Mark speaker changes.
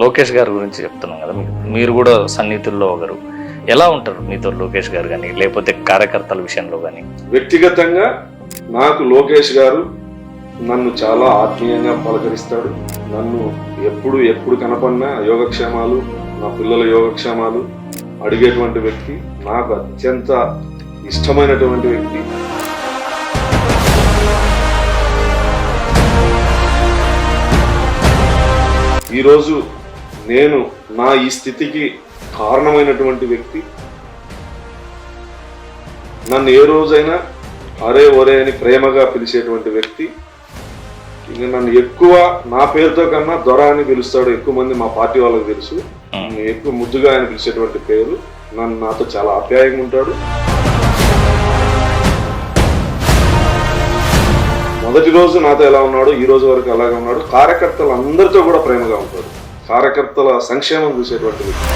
Speaker 1: లోకేష్ గారి గురించి చెప్తున్నాం కదా మీరు కూడా సన్నిహితుల్లో ఒకరు. ఎలా ఉంటారు మీతో లోకేష్ గారు కానీ లేకపోతే కార్యకర్తల విషయంలో కానీ
Speaker 2: వ్యక్తిగతంగా నాకు లోకేష్ గారు నన్ను చాలా ఆత్మీయంగా పలకరిస్తాడు. నన్ను ఎప్పుడు ఎప్పుడు కనపడినా యోగక్షేమాలు నా పిల్లల యోగక్షేమాలు అడిగేటువంటి వ్యక్తి నాకు అత్యంత ఇష్టమైనటువంటి వ్యక్తి. ఈరోజు నేను నా ఈ స్థితికి కారణమైనటువంటి వ్యక్తి. నన్ను ఏ రోజైనా అరే ఒరే అని ప్రేమగా పిలిచేటువంటి వ్యక్తి. ఇంకా నన్ను ఎక్కువ నా పేరుతో కన్నా దొర అని పిలుస్తాడు ఎక్కువ మంది మా పార్టీ వాళ్ళకి తెలుసు. ఎక్కువ ముద్దుగా ఆయన పిలిచేటువంటి పేరు. నన్ను నాతో చాలా ఆప్యాయంగా ఉంటాడు. మొదటి రోజు నాతో ఎలా ఉన్నాడు ఈ రోజు వరకు అలాగే ఉన్నాడు కార్యకర్తలు అందరితో కూడా ప్రేమగా ఉంటాడు. కార్యకర్తల సంక్షేమం చూసేటువంటి వ్యక్తి.